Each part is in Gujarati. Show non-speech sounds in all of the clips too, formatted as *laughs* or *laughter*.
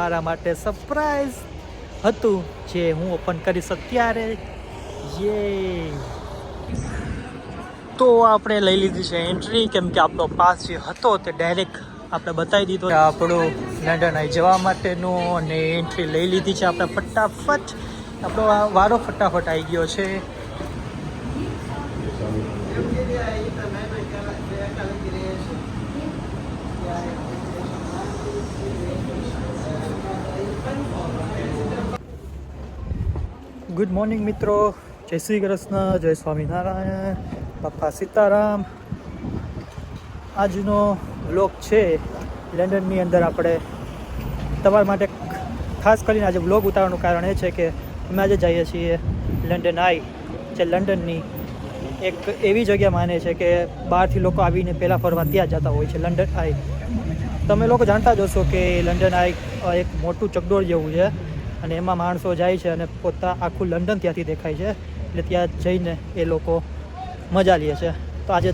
મારા માટે સરપ્રાઈઝ હતું જે હું ઓપન કરીશ અત્યારે યે તો આપણે લઈ લીધી છે એન્ટ્રી કેમ કે આપણો પાસ જે હતો તે ડાયરેક્ટ આપણે બતાવી દીધો. આપણું લંડન આવી જવા માટેનું અને એન્ટ્રી લઈ લીધી છે આપણે ફટાફટ. આપણો વારો ફટાફટ આવી ગયો છે. ગુડ મોર્નિંગ મિત્રો. જય શ્રી કૃષ્ણ, જય સ્વામિનારાયણ બાપા સીતારામ. આજનો બ્લોગ છે, લંડનની અંદર આપણે તમારા માટે ખાસ કરીને આજે વ્લોગ ઉતારવાનું કારણ એ છે કે અમે આજે જઈએ છીએ લંડન આઈ, જે લંડનની એક એવી જગ્યા માને છે કે બહારથી લોકો આવીને પહેલાં ફરવા ત્યાં જતા હોય છે, લંડન આઈ. તમે લોકો જાણતા જ હશો કે લંડન આઈ એક મોટું ચકડોળ જેવું છે. અને એમાં માણસો જાય છે અને પોતા આખું લંડન ત્યાંથી દેખાય છે. એટલે ત્યાં જઈને એ લોકો મજા લે છે. તો આજે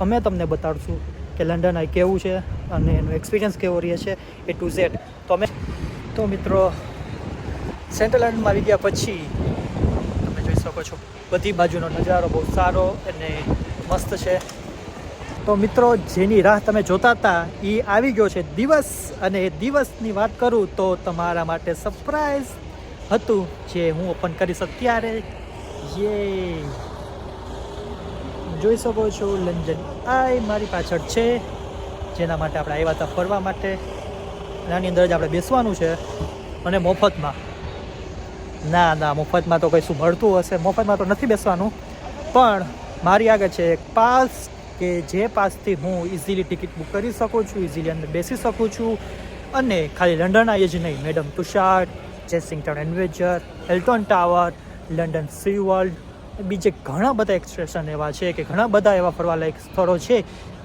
અમે તમને બતાડશું કે લંડન આ કેવું છે અને એનો એક્સપિરિયન્સ કેવો રહે છે એ ટુ ઝેડ તો અમે તો મિત્રો સેન્ટ્રલ લંડનમાં આવી ગયા પછી તમે જોઈ શકો છો. બધી બાજુનો નજારો બહુ સારો અને મસ્ત છે. તો મિત્રો, જેની રાહ તમે જોતા હતા એ આવી ગયો છે દિવસ. અને એ દિવસની વાત કરું તો તમારા માટે સરપ્રાઈઝ હતું, જે હું ઓપન કરીશ અત્યારે યે જોઈ શકો છો લંડન આઈ મારી પાછળ છે. જેના માટે આપણે આવ્યા હતા ફરવા માટે. આની અંદર જ આપણે બેસવાનું છે. અને મફતમાં. ના ના, મફતમાં તો કંઈ શું મળતું હશે. મફતમાં તો નથી બેસવાનું. પણ મારી આગળ છે એક પાસ કે જે પાસથી હું ઇઝીલી ટિકિટ બુક કરી શકું છું ઇઝીલી અંદર બેસી શકું છું. અને ખાલી લંડન આવી જ નહીં, મેડમ તુષાર જેસિંગટન એડવેન્ચર હેલ્ટોન ટાવર લંડન સી વર્લ્ડ બીજે ઘણા બધા એક્સપ્રેશન એવા છે કે ઘણા બધા એવા ફરવાલાયક સ્થળો છે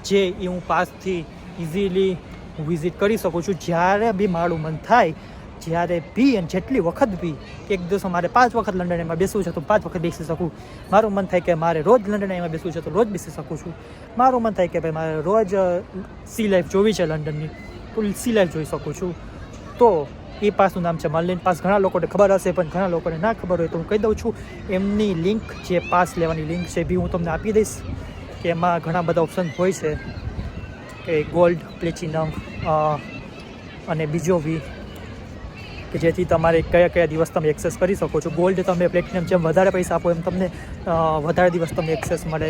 જે હું પાસથી ઇઝીલી હું વિઝિટ કરી શકું છું. જ્યારે બી મારું મન થાય જ્યારે પી અને જેટલી વખત પી એક દિવસ મારે પાંચ વખત લંડન એમાં બેસવું છે તો પાંચ વખત બેસી શકું. મારું મન થાય કે મારે રોજ લંડન એમાં બેસવું છે તો રોજ બેસી શકું છું. મારું મન થાય કે ભાઈ મારે રોજ સી લાઈફ જોવી છે લંડનની. તો સી લાઈફ જોઈ શકું છું. તો એ પાસનું નામ છે મર્લિન પાસ ઘણા લોકોને ખબર હશે પણ ઘણા લોકોને ના ખબર હોય તો હું કહી દઉં છું. એમની લિંક જે પાસ લેવાની લિંક છે બી હું તમને આપી દઈશ કે એમાં ઘણા બધા ઓપ્શન હોય છે. કે ગોલ્ડ પ્લેટિનમ અને બીજો બી કે જેથી તમારે કયા કયા દિવસ તમે એક્સેસ કરી શકો છો. ગોલ્ડ તમે પ્લેટિનમ જેમ વધારે પૈસા આપો એમ તમને વધારે દિવસ તમને એક્સેસ મળે.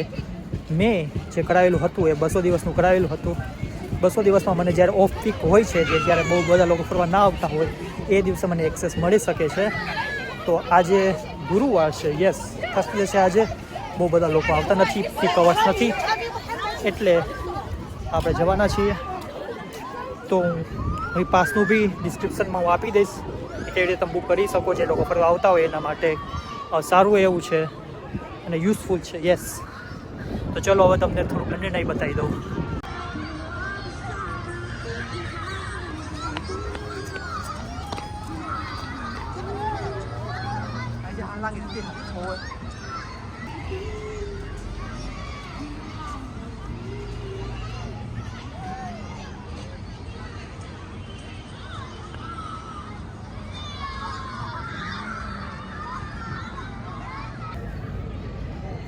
મેં જે કરાવેલું હતું એ બસો દિવસનું કરાવેલું હતું. બસો દિવસમાં મને જ્યારે ઓફ પીક હોય છે, જે જ્યારે બહુ બધા લોકો ફરવા ના આવતા હોય, એ દિવસે મને એક્સેસ મળી શકે છે. તો આજે ગુરુવાર છે યસ થર્સડે છે આજે બહુ બધા લોકો આવતા નથી પીક અવર્સ નથી. એટલે આપણે જવાના છીએ. તો હું એ પાસનું બી ડિસ્ક્રિપ્શનમાં હું આપી દઈશ કે કેવી રીતે તમે બુક કરી શકો જે લોકો ફરવા આવતા હોય એના માટે. સારું એવું છે અને યુઝફુલ છે યસ તો ચલો હવે તમને થોડુંક લંડન અહીં બતાવી દઉં.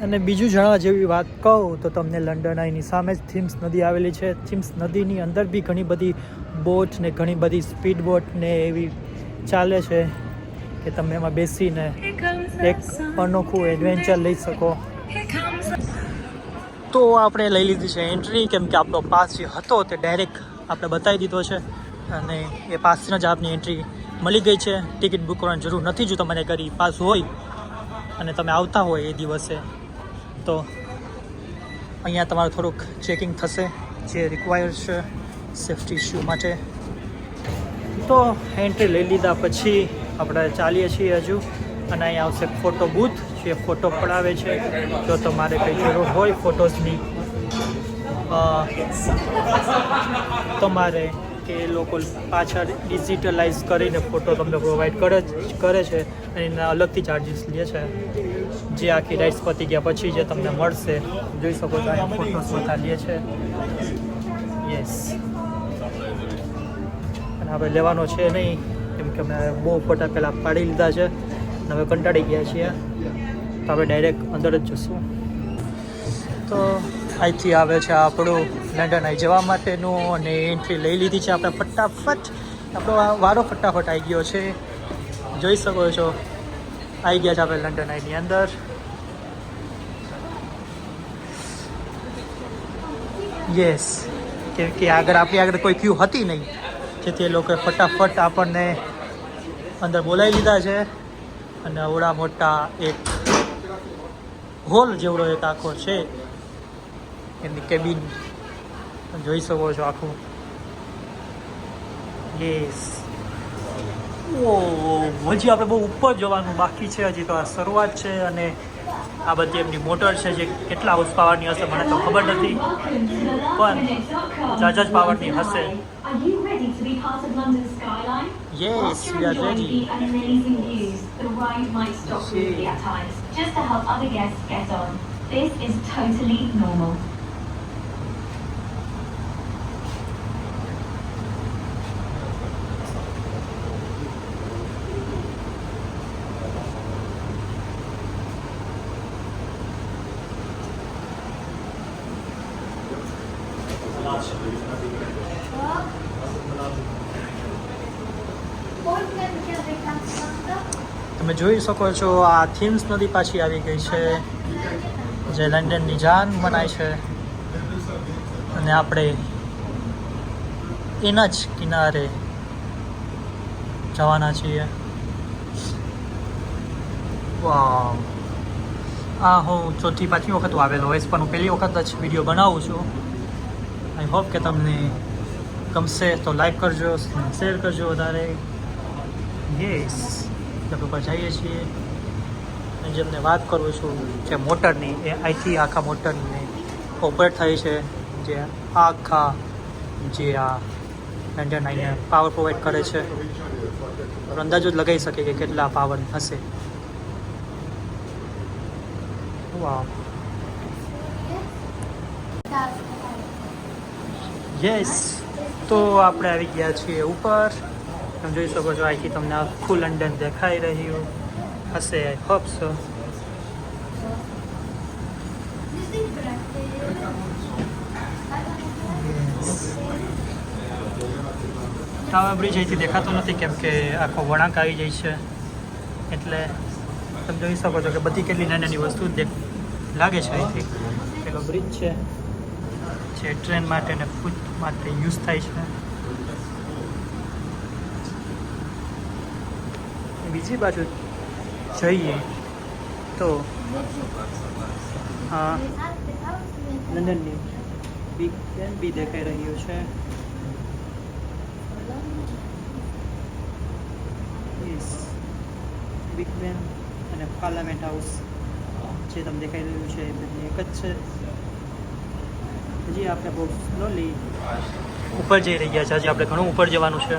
અને બીજું જાણવા જેવી વાત કહું તો તમને લંડન આઈની સામે જ થીમ્સ નદી આવેલી છે. થીમ્સ નદીની અંદર બી ઘણી બધી બોટ ને ઘણી બધી સ્પીડ બોટ ને એવી ચાલે છે કે તમે એમાં બેસીને એક અનોખું એડવેન્ચર લઈ શકો. તો આપણે લઈ લીધી છે એન્ટ્રી કેમ કે આપણો પાસ જે હતો તે ડાયરેક્ટ આપણે બતાવી દીધો છે અને એ પાસથી જ આપની એન્ટ્રી મળી ગઈ છે. ટિકિટ બુક કરવાની જરૂર નથી જો તમારે કરી પાસ હોય અને તમે આવતા હોય એ દિવસે. તો અહીંયા તમારું થોડુંક ચેકિંગ થશે, જે રિક્વાયર છે સેફ્ટી ઇસ્યુ માટે. તો એન્ટ્રી લઈ લીધા પછી આપણે ચાલીએ છીએ હજુ, અને અહીંયા આવશે ફોટો બૂથ જે ફોટો પડાવે છે. જો તમારે કંઈ જરૂર હોય ફોટોઝની તમારે કે લોકો પાછળ ડિજિટલાઇઝ કરીને ફોટો તમને પ્રોવાઈડ કરે કરે છે, અને એના અલગથી ચાર્જીસ લે છે. જે આખી રાઇડ્સ પતી ગયા, પછી જે તમને મળશે, જોઈ શકો છો અહીંયા ફોટોસ બધા લે છે. યસ અને આપણે લેવાનો છે નહીં, કેમ કે અમે બહુ ફોટા પહેલાં પાડી લીધા છે, અને હવે કંટાળી ગયા છીએ. તો આપણે ડાયરેક્ટ અંદર જ જશું. તો અહીંથી આવે છે આપણું લંડન આવી જવા માટેનું, અને એન્ટ્રી લઈ લીધી છે આપણે ફટાફટ. આપણો વારો ફટાફટ આવી ગયો છે. જોઈ શકો છો. આવી ગયા છે આપણે લંડન આઈની અંદર. યસ કેમ કે આગળ આપણી આગળ કોઈ ક્યુ હતી નહીં. જેથી એ લોકોએ ફટાફટ આપણને અંદર બોલાવી લીધા છે. અને અવડા મોટા એક હોલ જેવડો એક આખો છે. એમની કેબિન જોઈ શકો છો આખું. યસ ઓ હજી આપણે બહુ ઉપર જવાનું બાકી છે હજી તો આ શરૂઆત છે અને આ બધી એમની મોટર છે જે કેટલા હાઉસ પાવરની હશે મને તો ખબર નથી પણ જાજા જ પાવરની હશે. Are you ready to be part of London's skyline? Yes, Whilst you're we are enjoying ready. the amazing views, the ride might stop See. briefly at times, just to help other guests get on. This is totally normal. તમે જોઈ શકો છો, આ થીમ્સ નદી પાછી આવી ગઈ છે, જે લંડનની જાન મનાય છે. અને આપણે એના જ કિનારે જવાના છીએ. આ હું ચોથી પાંચમી વખત આવેલો હોઈશ, પણ હું પહેલી વખત જ વીડિયો બનાવું છું. આઈ હોપ કે તમને ગમશે, તો લાઈક કરજો શેર કરજો વધારે. યસ ઉપર જઈએ છીએ. જેમને વાત કરું છું, જે મોટરની, એ અહીંથી આખા મોટરને ઓપરેટ થાય છે, જે આખા જે આ લંડન આઈને પાવર પ્રોવાઈડ કરે છે. અંદાજો જ લગાવી શકે કે કેટલા પાવર હશે. યસ તો આપણે આવી ગયા છીએ ઉપર. તમે જોઈ શકો છો અહીંથી તમને આખું લંડન દેખાઈ રહ્યું હશે I hope so tower bridge અહીંથી દેખાતો નથી કેમ કે આખો વળાંક આવી જાય છે. એટલે તમે જોઈ શકો છો કે બધી કેટલી નાની નાની વસ્તુ લાગે છે અહીંથી. પેલો બ્રિજ છે, જે ટ્રેન માટે ને ફૂટ માટે યુઝ થાય છે. બીજી બાજુ જઈએ તો, હા. લંડનની બિગ બેન બી દેખાઈ રહ્યું છે. બિગ બેન અને પાર્લામેન્ટ હાઉસ જે તમને દેખાઈ રહ્યું છે, એ બંને એક જ છે. હજી આપણે બહુ સ્લોલી ઉપર જઈ રહ્યા છે, હજી આપણે ઘણું ઉપર જવાનું છે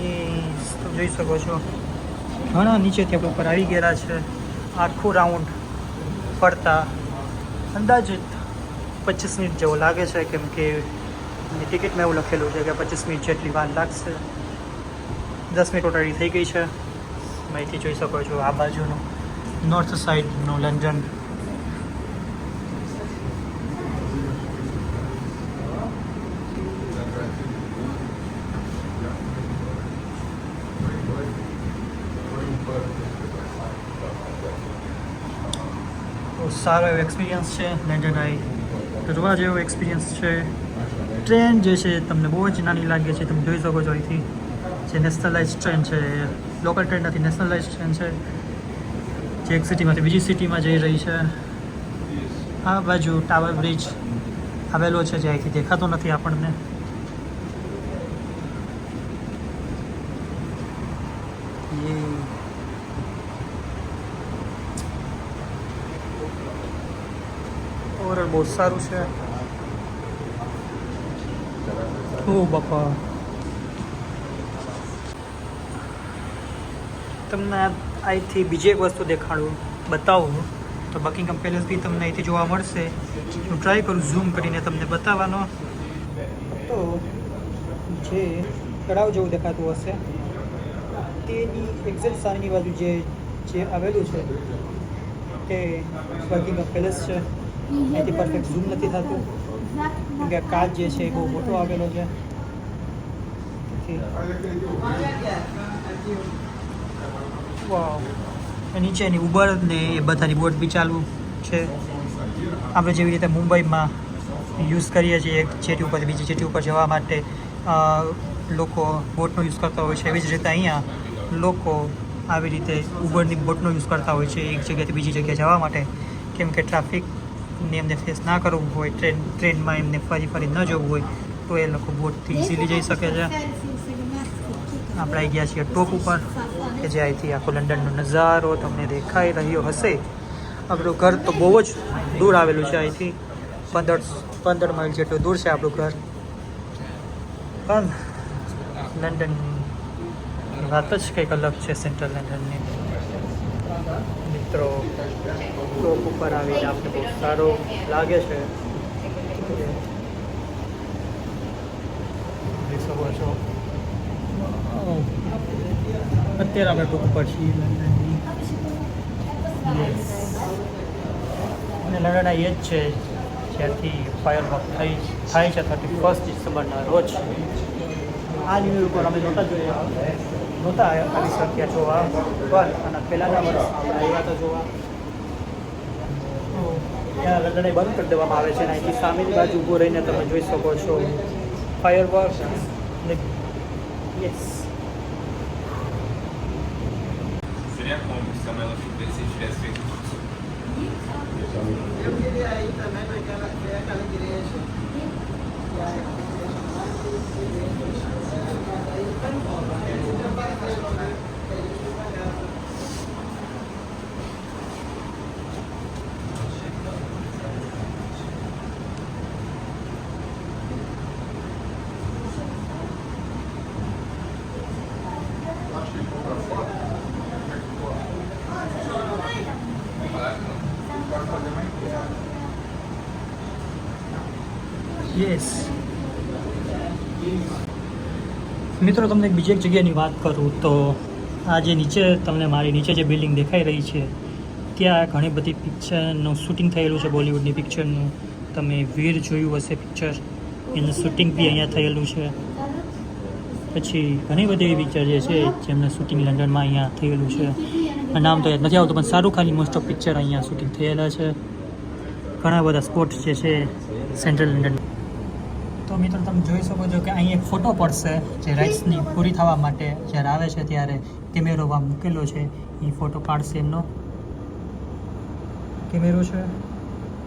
Yes, તમે જોઈ શકો છો. ઘણા નીચેથી આપણે ઉપર આવી ગયેલા છે. આખું રાઉન્ડ ફરતા અંદાજિત પચીસ મિનિટ જેવો લાગે છે, કેમ કે ટિકિટમાં એવું લખેલું છે કે પચીસ મિનિટ જેટલી વાર લાગશે. દસ મિનિટ ઓલરેડી થઈ ગઈ છે. અહીંથી જોઈ શકો છો આ બાજુનું નોર્થ સાઈડનું લંડન બહુ સારો એવો એક્સપિરિયન્સ છે લંડન આઈ જોવા જેવો એક્સપિરિયન્સ છે. ટ્રેન જે છે, તમને બહુ જ નાની લાગે છે, તમે જોઈ શકો છો અહીંથી. જે નેશનલાઇઝ ટ્રેન છે લોકલ ટ્રેન નથી નેશનલાઇઝ ટ્રેન છે. જે એક સિટીમાંથી બીજી સિટીમાં જઈ રહી છે. આ બાજુ ટાવર બ્રિજ આવેલો છે, જે અહીંથી દેખાતો નથી આપણને યે ઓવરઓલ બહુ સારું છે. ઓ બાપા. તમને અહીંથી બીજી એક વસ્તુ દેખાડું, બતાવું. તો બકિંગમ પેલેસ બી તમને અહીંથી જોવા મળશે. હું ટ્રાય કરું ઝૂમ કરીને તમને બતાવવાનો. તો જે તળાવ જેવું દેખાતું હશે, તેની એક્ઝેક્ટ સામેની બાજુ જે જે આવેલું છે, તે બકિંગમ પેલેસ છે. અહીંથી પરફેક્ટ ઝૂમ નથી થતું. કેમ કે કાચ જે છે એ બહુ મોટો આવેલો છે. નીચેની ઉબર ને એ બધાની બોટ બી ચાલુ છે. આપણે જેવી રીતે મુંબઈમાં યુઝ કરીએ છીએ, એક જેટી ઉપર બીજી જેટી ઉપર જવા માટે લોકો બોટનો યુઝ કરતા હોય છે. એવી જ રીતે અહીંયા લોકો આવી રીતે ઉબરની બોટનો યુઝ કરતા હોય છે, એક જગ્યાએથી બીજી જગ્યાએ જવા માટે. કેમ કે ટ્રાફિકને એમને ફેસ ના કરવું હોય ટ્રેન ટ્રેનમાં એમને ફરી ફરી ન જવું હોય, તો એ લોકો બોટથી ઇઝીલી જઈ શકે છે. આપણે આવી ગયા છીએ ટોપ ઉપર, કે જે અહીંથી આખો લંડનનો નજારો તમને દેખાઈ રહ્યો હશે. આપણું ઘર તો બહુ જ દૂર આવેલું છે અહીંથી. પંદર પંદર માઇલ જેટલું દૂર છે આપણું ઘર. પણ લંડન વાત જ કંઈક અલગ છે સેન્ટ્રલ લંડનની મિત્રો ટોપ ઉપર આવીને આપણે બહુ સારો લાગે છે. અત્યારે આપણે ટૂંક ઉપર છીએ. અને લંડન એ જ છે, જ્યાંથી ફાયર વર્ક થઈ થાય છે થર્ટી ફર્સ્ટ ડિસેમ્બરના રોજ. આ ન્યૂઝ ઉપર અમે જોતા જોયા નહોતા આવી શક્યા જોવા પણ અને પહેલાંના વર્ષ આપણે આવ્યા હતા જોવા. ત્યાં લગ્નને બંધ કરી દેવામાં આવે છે અને અહીંથી સામેની બાજુ ઊભો રહીને તમે જોઈ શકો છો. Fire work yes isso? Yes મિત્રો, તમને બીજી એક જગ્યાની વાત કરું તો આ જે નીચે તમને મારી નીચે જે બિલ્ડિંગ દેખાઈ રહી છે, ત્યાં ઘણી બધી પિક્ચરનું શૂટિંગ થયેલું છે બોલિવૂડની પિક્ચરનું તમે વીર જોયું હશે પિક્ચર એનું શૂટિંગ બી અહીંયા થયેલું છે. પછી ઘણી બધી એવી પિક્ચર જે છે, જેમનું શૂટિંગ લંડનમાં અહીંયા થયેલું છે. નામ તો યાદ નથી આવતું, પણ શાહરૂખ ખાનની મોસ્ટ ઓફ પિક્ચર અહીંયા શૂટિંગ થયેલા છે. ઘણા બધા સ્પોટ્સ જે છે સેન્ટ્રલ લંડન તો મિત્રો તમે જોઈ શકો છો કે અહીં એક ફોટો પડશે જે રાઇટ્સની પૂરી થવા માટે જ્યારે આવે છે ત્યારે કેમેરો વા મૂકેલો છે. એ ફોટો પાડશે એમનો. કેમેરો છે.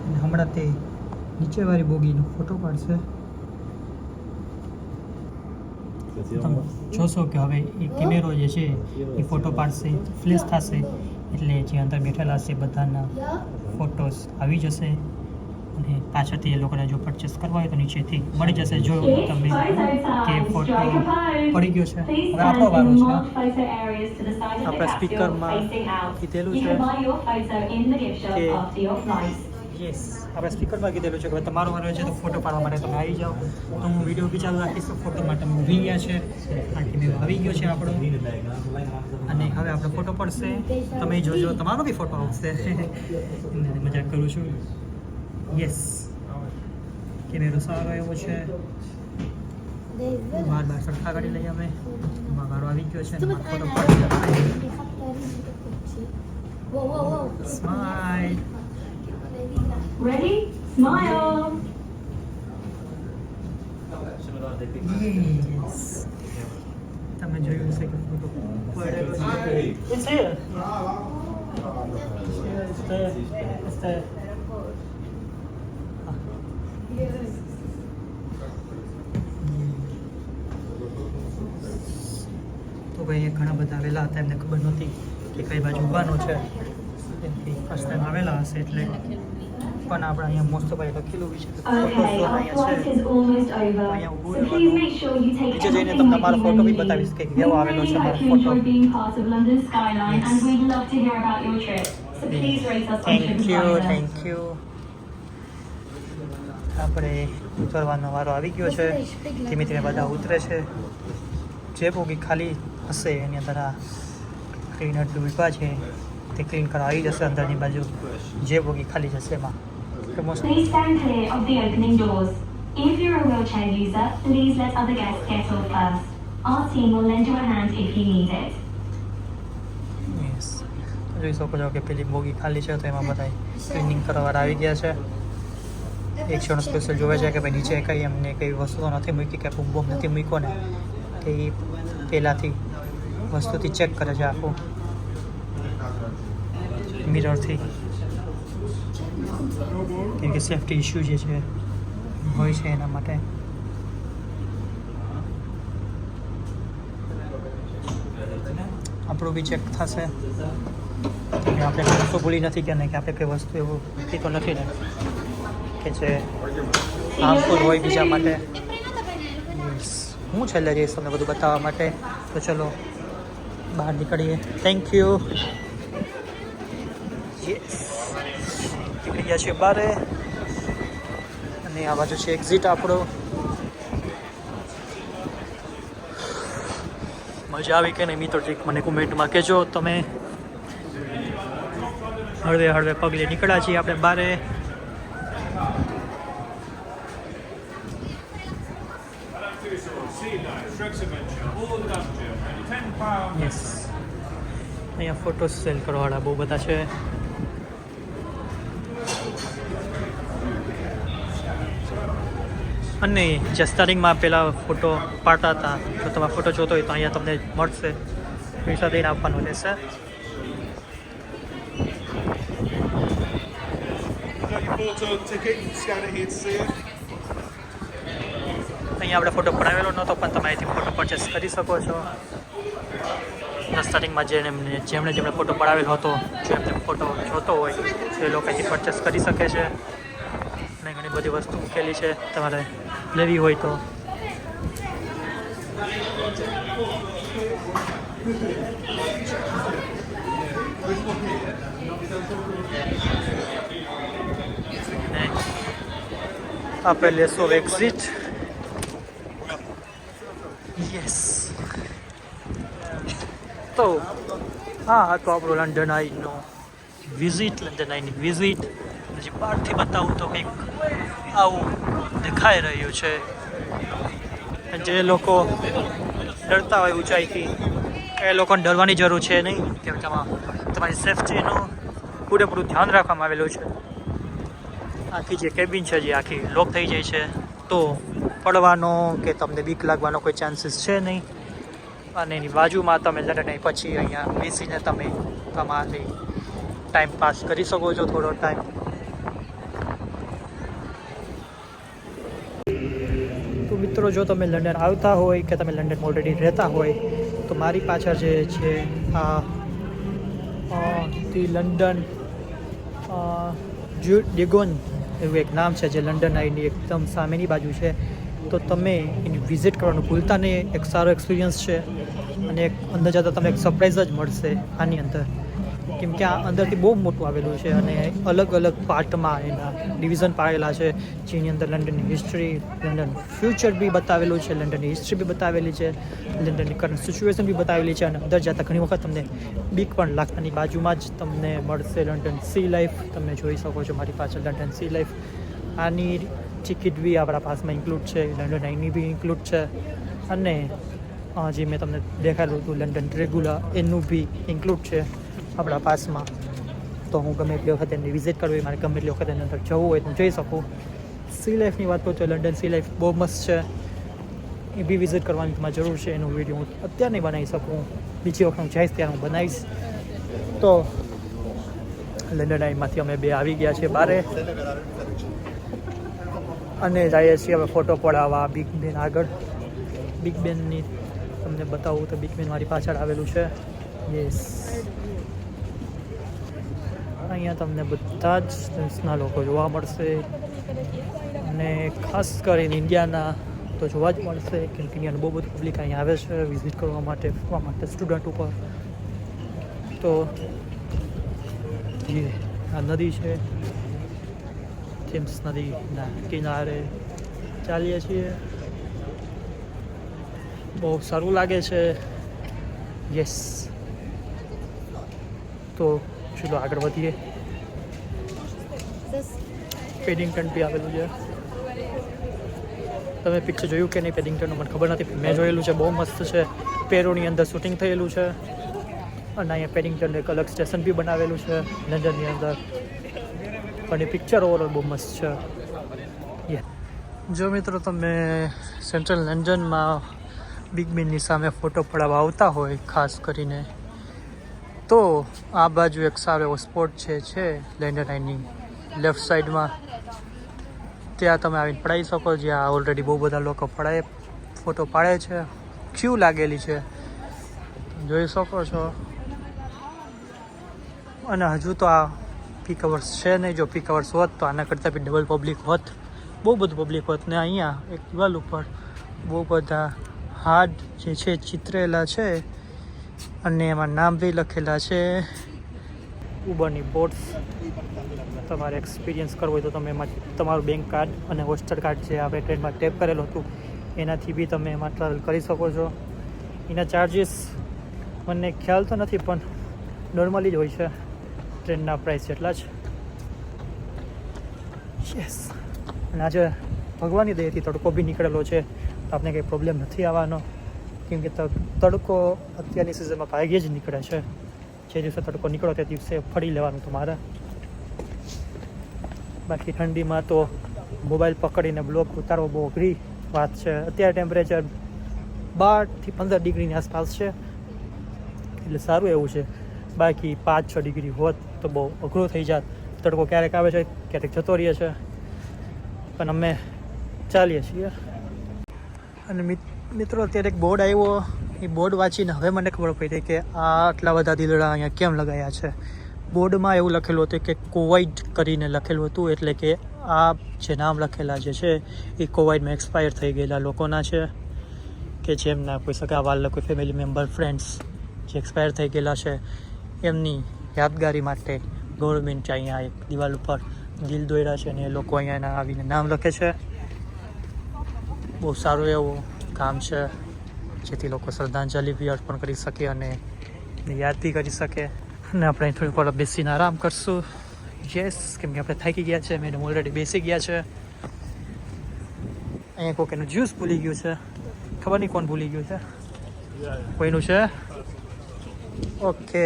અને હમણાં તે નીચેવાળી બોગીનો ફોટો પાડશે તમે જોશો કે હવે એ કેમેરો જે છે એ ફોટો પાડશે ફ્લેશ થશે. એટલે જે અંદર બેઠેલા છે બધાના ફોટોસ આવી જશે. અને પાછળથી એ લોકોને જો પરચેસ કરવા હોય તો નીચેથી મળી જશે. જો તમને કે ફોટો પડી ગયો છે હવે આપણો વારો છે. આપણા સ્પીકરમાં કીધેલું છે કે યસ આપણે સ્પીકરમાં કીધેલું છે કે હવે તમારો વારો છે તો ફોટો પાડવા માટે તમે આવી જાઓ. તો હું વીડિયો બી ચાલુ રાખીશ. ફોટો માટે અમે ઊભી ગયા છે. આખી મેં આવી ગયો છે આપણો. અને હવે આપણો ફોટો પડશે. તમે જોજો. તમારો બી ફોટો આવશે. *laughs* મજાક કરું છું. યસ કેમેરો સારો એવો છે. બાર બાર સરખા કાઢી લઈએ અમે. એમાં મારો આવી ગયો છે અને મારો ફોટો પાડી Wow, wow, wow. Smile Ready? Smile. Yes તમે જોયું હશે કે ફોટો પડેલો છે આવેલા હતા એમને ખબર નહોતી કે કઈ બાજુ ઊભાનો છે એમથી ફર્સ્ટ ટાઈમ આવેલા હશે એટલે પણ આપણે અહીંયા મોસ્ટ ભાઈ લખેલું બી છે નીચે જઈને તમને મારો ફોટો બી. બતાવીશ કે કેવો આવેલો છે મારો photo thank you. Thank you આપણે ઉતરવાનો વારો આવી ગયો છે ધીમે ધીમે બધા ઉતરે છે જે બોગી ખાલી હશે એની અંદર આ ક્લીનર ડૂબા છે તે ક્લીન કરવા આવી જશે અંદરની બાજુ જે બોગી ખાલી જશે એમાં તો most Please stand clear of the opening doors. If you're a wheelchair user, please let other guests get off first. Our team will lend you a hand if you need it. Yes. જોઈ શકો છો કે પેલી બોગી ખાલી છે તો એમાં બધા ક્લિનિંગ કરવા આવી ગયા છે એક જણ સ્પેશિયલ જોવે છે કે ભાઈ નીચે કંઈ એમને કઈ વસ્તુઓ નથી મૂકી કે બૂમ નથી મૂક્યો ને તે ઈ પહેલાંથી વસ્તુથી ચેક કરે છે આખું. મિરરથી કેમ કે સેફ્ટી ઇસ્યુ જે છે, હોય છે એના માટે. આપણું બી ચેક થશે. કે આપણે વસ્તુ ભૂલી નથી કે નહીં, કે આપણે કઈ વસ્તુ એવું એ તો નથી ને. કે જે હાર્મફુલ હોય બીજા માટે. હું છેલ્લે જઈશ તમને બધું બતાવવા માટે. તો ચલો બહાર નીકળીએ. થેન્ક યુ નીકળી ગયા છીએ બારે. અને આ બાજુ છે એક્ઝિટ આપણો. મજા આવી કે નહીં, મિત્રો ઠીક મને કોમેન્ટમાં કહેજો. તમે હળવે હળવે પગલે નીકળ્યા છીએ આપણે બારે. યસ અહીંયા ફોટો સેલ કરવાવાળા બહુ બધા છે. અને જે સ્ટાર્ટિંગમાં પેલા ફોટો પાડતા હતા. તો તમે ફોટો જોતો હોય તો અહીંયા તમને મળશે. પૈસા દઈને આપવાનું રહેશે. અહીંયા આપણે ફોટો પડાવેલો નહોતો, પણ તમે અહીંથી ફોટો પરચેસ કરી શકો છો. સ્ટાર્ટિંગમાં જેને જેમણે જેમણે ફોટો પડાવેલો હતો, જો એમને ફોટો જોતો હોય, તો એ લોકો અહીંથી પરચેસ કરી શકે છે. અને ઘણી બધી વસ્તુ મૂકેલી છે. તમારે લેવી હોય તો. ને આપણે લેશો એક્ઝિટ યસ તો હા હા, તો આપણું લંડન આઈનો વિઝિટ લંડન આઈની વિઝિટ પછી બહારથી બતાવું તો કંઈક આવું દેખાઈ રહ્યું છે. જે લોકો ડરતા હોય ઊંચાઈથી, એ લોકોને ડરવાની જરૂર છે નહીં કે તમારી સેફટીનું પૂરેપૂરું ધ્યાન રાખવામાં આવેલું છે. આખી જે કેબિન છે, જે આખી લોક થઈ જાય છે. તો પડવાનો કે તમને બીક લાગવાનો કોઈ ચાન્સીસ છે નહીં. અને એની બાજુમાં તમે લંડન પછી અહીંયા બેસીને તમે તમારી ટાઈમ પાસ કરી શકો છો, થોડો ટાઈમ તો મિત્રો, જો તમે લંડન આવતા હોય કે તમે લંડન ઓલરેડી રહેતા હોય, તો મારી પાછળ જે છે આ લંડન જ્યુ ડિગોન એવું એક નામ છે, જે લંડન આઈની એકદમ સામેની બાજુ છે. તો તમે એની વિઝિટ કરવાનું ભૂલતા નહીં. એક સારો એક્સપિરિયન્સ છે અને એક અંદર જતાં તમને એક સરપ્રાઈઝ જ મળશે આની અંદર. કેમ કે આ અંદરથી બહુ મોટું આવેલું છે અને અલગ અલગ પાર્ટમાં એના ડિવિઝન પાડેલા છે, જેની અંદર લંડનની હિસ્ટ્રી લંડન ફ્યુચર બી બતાવેલું છે, લંડનની હિસ્ટ્રી બી બતાવેલી છે, લંડનની કરંટ સિચ્યુએશન બી બતાવેલી છે અને અંદર જતાં ઘણી વખત તમને બીક પણ લાગતાની બાજુમાં જ તમને મળશે લંડન સી લાઈફ તમે જોઈ શકો છો મારી પાછળ લંડન સી લાઈફ આની ટિકિટ બી આપણા પાસમાં ઇન્ક્લુડ છે લંડન આઈની બી ઇન્ક્લુડ છે. અને જે મેં તમને દેખાડ્યું હતું લંડન રેગ્યુલર એનું બી ઇન્ક્લુડ છે આપણા પાસમાં. તો હું ગમે એટલી વખત એની વિઝિટ કરવી મારે ગમે એટલી વખત એની અંદર જવું હોય તો જઈ શકું. સી લાઈફની વાત કરું તો લંડન સી લાઈફ બહુ મસ્ત છે. એ બી વિઝિટ કરવાની તમારે જરૂર છે, એનો વીડિયો હું અત્યારે નહીં બનાવી શકું. બીજી વખત હું જઈશ ત્યારે હું બનાવીશ. તો લંડન આઈમાંથી અમે બે આવી ગયા છીએ બારે. અને જઈએ છીએ હવે ફોટો પડાવવા. બિગ બેન આગળ. બિગ બેનની તમને બતાવું તો બિગ બેન મારી પાછળ આવેલું છે. યસ અહીંયા તમને બધા જ દેશના લોકો જોવા મળશે. અને ખાસ કરીને ઇન્ડિયાના તો જોવા જ મળશે, કેમ કે ઇન્ડિયાનું બહુ બધું પબ્લિક અહીંયા આવે છે વિઝિટ કરવા માટે, ફરવા માટે સ્ટુડન્ટ ઉપર. તો આ નદી છે થેમ્સ નદીના કિનારે ચાલીએ છીએ. બહુ સારું લાગે છે. યસ તો ચલો આગળ વધીએ. પેડિંગટન બી આવેલું છે. તમે પિક્ચર જોયું કે નહીં પેડિંગટનનું મને ખબર નથી મેં જોયેલું છે. બહુ મસ્ત છે. પેરોની અંદર શૂટિંગ થયેલું છે. અને અહીંયા પેડિંગટન એક અલગ સ્ટેશન બી બનાવેલું છે. લંડનની અંદર. અને પિક્ચર ઓવરઓલ બહુ મસ્ત છે. જો મિત્રો તમે સેન્ટ્રલ લંડનમાં બિગ બેનની સામે ફોટો પડાવવા આવતા હોય, ખાસ કરીને, તો આ બાજુ એક સારો એવો સ્પોટ છે છે લેન્ડર આઈની લેફ્ટ સાઈડમાં ત્યાં તમે આવીને પડાવી શકો, જ્યાં ઓલરેડી બહુ બધા લોકો પડાય ફોટો પાડે છે. ક્યુ લાગેલી છે. જોઈ શકો છો. અને હજુ તો આ પીક અવર્સ છે નહીં. જો પીક અવર્સ હોત તો આના કરતાં બી ડબલ પબ્લિક હોત. બહુ બધું પબ્લિક હોત. ને અહીંયા એક દિવાલ ઉપર બહુ બધા હાર્ડ જે છે ચિતરેલા છે અને એમાં નામ બી લખેલા છે. ઉબરની બોટ્સ તમારે એક્સપિરિયન્સ કરવો હોય તો તમે એમાં તમારું બેંક કાર્ડ અને હોસ્ટેલ કાર્ડ જે આપણે ટ્રેનમાં ટેપ કરેલું હતું, એનાથી બી તમે એમાં ટ્રાવેલ કરી શકો છો. એના ચાર્જિસ મને ખ્યાલ તો નથી, પણ નોર્મલી જ હોય છે. ટ્રેનના પ્રાઇસ જેટલા જ યસ અને આજે ભગવાનની દયાથી તડકો બી નીકળેલો છે. તો આપણે કંઈ પ્રોબ્લેમ નથી આવવાનો? કેમ કે તડકો અત્યારની સિઝનમાં ભાગ્યે જ નીકળે છે. જે દિવસે તડકો નીકળો તે દિવસે ફરી લેવાનું તમારે. બાકી ઠંડીમાં તો મોબાઈલ પકડીને બ્લોક ઉતારવો બહુ અઘરી વાત છે. અત્યારે ટેમ્પરેચર બારથી પંદર ડિગ્રીની આસપાસ છે. એટલે સારું એવું છે. બાકી પાંચ છ ડિગ્રી હોત તો બહુ અઘરો થઈ જાત. તડકો ક્યારેક આવે છે, ક્યારેક જતો રહે છે. પણ અમે ચાલીએ છીએ. અને મિત- મિત્રો, અત્યારે એક બોર્ડ આવ્યો. એ બોર્ડ વાંચીને હવે મને ખબર પડી કે આ આટલા બધા દીલડા અહીંયા કેમ લગાયા છે. બોર્ડમાં એવું લખેલું હતું કે કોવાઇડ કરીને લખેલું હતું, એટલે કે આ જે નામ લખેલા જે છે, એ કોવાઇડમાં એક્સપાયર થઈ ગયેલા લોકોના છે, કે જેમના કોઈ સગા વાલા કોઈ ફેમિલી મેમ્બર ફ્રેન્ડ્સ જે એક્સપાયર થઈ ગયેલા છે. એમની યાદગારી માટે ગવર્મેન્ટ અહીંયા એક દિવાલ ઉપર દિલ દોર્યા છે અને એ લોકો અહીંયા આવીને નામ લખે છે. બહુ સારું એવું કામ છે, જેથી લોકો શ્રદ્ધાંજલિ બી અર્પણ કરી શકે અને યાદ બી કરી શકે. અને આપણે થોડીક વાર બેસીને આરામ કરશું. યસ કેમ કે આપણે થાકી ગયા છે, મેડમ ઓલરેડી બેસી ગયા છે. અહીંયા કોઈક એનું જ્યુસ ભૂલી ગયું છે. ખબર નહીં કોણ ભૂલી ગયું છે? કોઈનું છે? ઓકે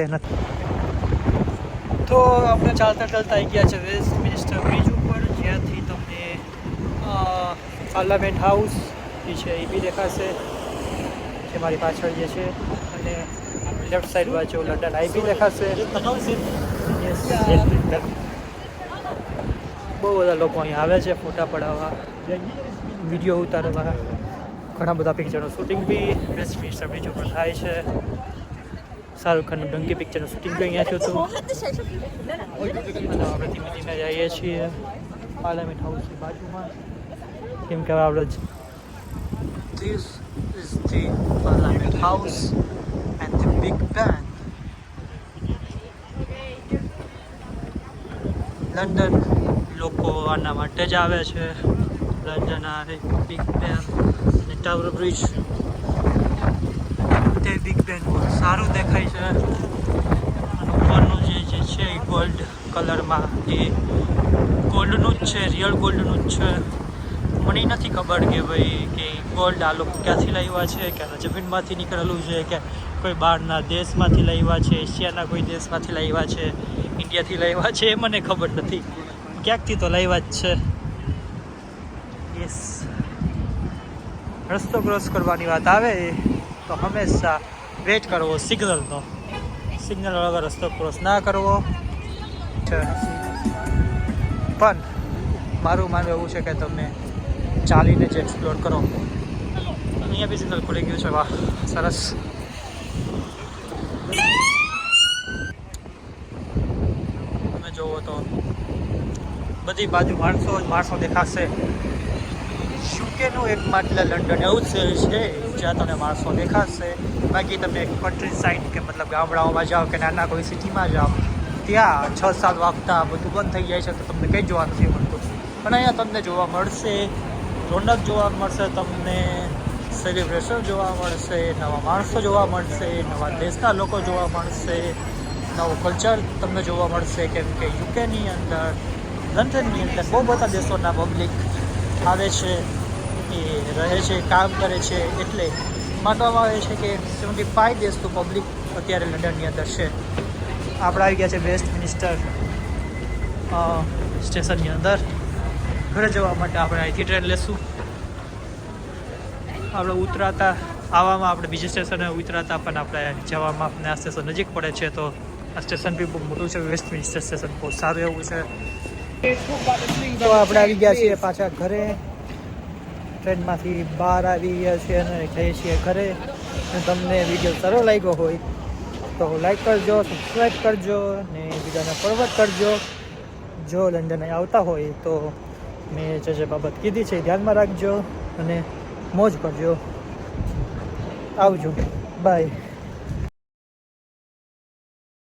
તો આપણે ચાલતા ચાલતા આવી ગયા છે વેસ્ટ મિનિસ્ટર બ્રિજ ઉપર, જ્યાંથી તમને પાર્લામેન્ટ હાઉસ જે છે એ બી દેખાશે, જે મારી પાછળ જે છે. અને લેફ્ટ સાઈડ બાજુ લંડન આઈ બી દેખાશે. બહુ બધા લોકો અહીંયા આવે છે ફોટા પડાવવા, વીડિયો ઉતારવા. ઘણા બધા પિક્ચરનું શૂટિંગ બી વેસ્ટ મિનિસ્ટર બ્રિજ ઉપર થાય છે. શાહરુખ ખાનનું ડંકી પિક્ચરનું શૂટિંગ કરી અહીંયા થયું હતું આપણે ધીમે ધીમે જઈએ છીએ પાર્લામેન્ટ હાઉસની બાજુમાં. કેમ કે આપણે this is the parliament house and the Big Ben London લોકો આના માટે જ આવે છે. લંડન આ બિગ બેન અને ટાવર બ્રિજ તે બિગ બેન સારું દેખાય છે. ઉપરનું જે જે છે એ ગોલ્ડ કલરમાં એ ગોલ્ડનું જ છે રિયલ ગોલ્ડનું જ છે. મને નથી ખબર કે ભાઈ કે ગોલ્ડ આ લોકો ક્યાંથી લાવ્યા છે કે જમીનમાંથી નીકળેલું છે, કે કોઈ બહારના દેશમાંથી લાવ્યા છે, એશિયાના કોઈ દેશમાંથી લાવ્યા છે, ઇન્ડિયાથી લાવ્યા છે, એ મને ખબર નથી. ક્યાંકથી તો લાવ્યા જ છે. યસ રસ્તો ક્રોસ કરવાની વાત આવે? તો હંમેશા વેટ કરવો સિગ્નલનો સિગ્નલ વગર રસ્તો ક્રોસ ના કરવો. પણ મારું માનવું એવું છે કે તમે ચાલીને જ એક્સપ્લોર કરો, અહીંયા બી સિગ્નલ ખુલી ગયું છે. વાહ, સરસ. તમે જુઓ તો બધી બાજુ માણસો જ માણસો દેખાશે. યુકેનું માટલા લંડન? એવું જ શહેર છે. જ્યાં તમને માણસો દેખાશે. બાકી તમે કન્ટ્રી સાઇડ કે મતલબ ગામડાઓમાં જાઓ કે નાના કોઈ સિટીમાં જાઓ, ત્યાં છ સાત વાગતા બધું બંધ થઈ જાય છે તો તમને કંઈ જોવા નથી મળતું. પણ અહીંયા તમને જોવા મળશે, રોનક જોવા મળશે, તમને સેલિબ્રેશન જોવા મળશે, નવા માણસો જોવા મળશે, નવા દેશના લોકો જોવા મળશે, નવો કલ્ચર તમને જોવા મળશે. કેમ કે યુકેની અંદર લંડનની અંદર બહુ બધા દેશોના પબ્લિક આવે છે. રહે છે, કામ કરે છે, એટલે માનવામાં આવે છે કે સેવન્ટી ફાઈવ તો પબ્લિક અત્યારે લંડનની અંદર છે. આપણે આવી ગયા છે વેસ્ટ મિનિસ્ટર સ્ટેશનની અંદર. ઘરે જવા માટે આપણે અહીંથી ટ્રેન લેશું. આપણે ઉતરાતા આવવામાં આપણે બીજા સ્ટેશને ઉતરાતા પણ આપણે જવામાં આપણે આ સ્ટેશન નજીક પડે છે, તો આ સ્ટેશન બી બહુ મોટું છે વેસ્ટ મિનિસ્ટર સ્ટેશન બહુ સારું એવું છે. તો આપણે આવી ગયા છીએ પાછા ઘરે. ટ્રેનમાંથી બહાર આવી ગયા છીએ અને જઈએ છીએ ઘરે. તમને વીડિયો સારો લાગ્યો હોય તો લાઈક કરજો, સબસ્ક્રાઈબ કરજો ને બીજાને ફોરવર્ડ કરજો. જો લંડન આવતા હોય તો મેં જે જે બાબત કીધી છે ધ્યાનમાં રાખજો અને મોજ કરજો. આવજો. બાય.